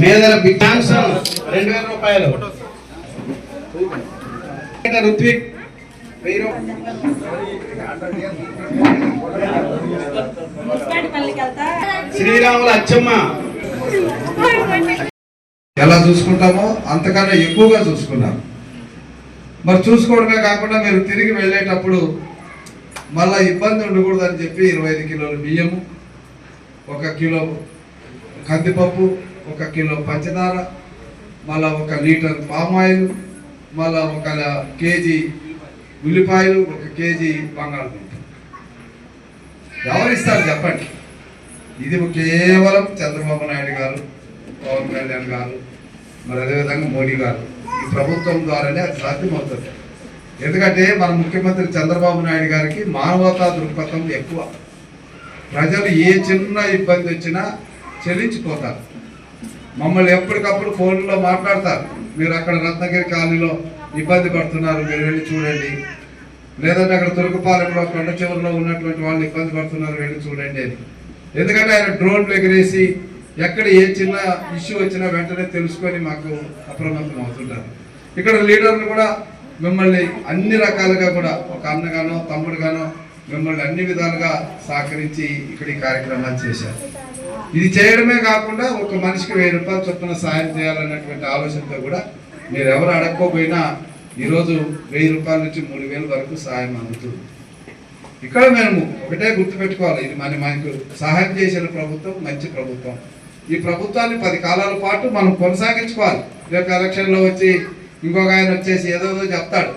మేదల big రెండు వేల రూపాయలు. రుత్విక్ వెయ్యి శ్రీరాముల అచ్చమ్మ. ఎలా చూసుకుంటామో అంతకన్నా ఎక్కువగా చూసుకున్నారు మరి చూసుకోవడమే కాకుండా మీరు తిరిగి వెళ్ళేటప్పుడు మళ్ళీ ఇబ్బంది ఉండకూడదని చెప్పి ఇరవై ఐదు కిలోల బియ్యము ఒక కిలో కందిపప్పు ఒక కిలో పంచదార మళ్ళా ఒక లీటర్ పామాయిల్ మళ్ళా ఒక కేజీ ఉల్లిపాయలు ఒక కేజీ బంగాళదుంప. ఎవరిస్తారు చెప్పండి? ఇది కేవలం చంద్రబాబు నాయుడు గారు పవన్ కళ్యాణ్ గారు మరి అదేవిధంగా మోడీ గారు. ఈ ప్రభుత్వం ద్వారానే అది సాధ్యమవుతుంది. ఎందుకంటే మన ముఖ్యమంత్రి చంద్రబాబు నాయుడు గారికి మానవతా దృక్పథం ఎక్కువ. ప్రజలు ఏ చిన్న ఇబ్బంది వచ్చినా చెల్లించిపోతారు. మమ్మల్ని ఎప్పటికప్పుడు ఫోన్లో మాట్లాడతారు. మీరు అక్కడ రత్నగిరి కాలనీలో ఇబ్బంది పడుతున్నారు మీరు వెళ్ళి చూడండి. లేదంటే అక్కడ తురుకుపాలెంలో కొండ చివరిలో ఉన్నటువంటి వాళ్ళు ఇబ్బంది పడుతున్నారు వెళ్ళి చూడండి అని. ఎందుకంటే ఆయన డ్రోన్లు ఎగిరేసి ఎక్కడ ఏ చిన్న ఇష్యూ వచ్చినా వెంటనే తెలుసుకొని మాకు అప్రమత్తం అవుతుంటారు. ఇక్కడ లీడర్లు కూడా మిమ్మల్ని అన్ని రకాలుగా కూడా ఒక అన్నగానో తమ్ముడుగానో మిమ్మల్ని అన్ని విధాలుగా సహకరించి ఇక్కడ ఈ కార్యక్రమాలు చేశారు. ఇది చేయడమే కాకుండా ఒక మనిషికి వెయ్యి రూపాయలు చొప్పున సాయం చేయాలన్నటువంటి ఆలోచనతో కూడా మీరు ఎవరు అడగకపోయినా ఈరోజు వెయ్యి రూపాయల నుంచి మూడు వేల వరకు సాయం అందుతుంది. ఇక్కడ మేము ఒకటే గుర్తుపెట్టుకోవాలి ఇది మన మనకు సహాయం చేసిన ప్రభుత్వం మంచి ప్రభుత్వం. ఈ ప్రభుత్వాన్ని పది కాలాల పాటు మనం కొనసాగించుకోవాలి. రేపు ఎలక్షన్లో వచ్చి ఇంకొక ఆయన వచ్చేసి ఏదో చెప్తాడు.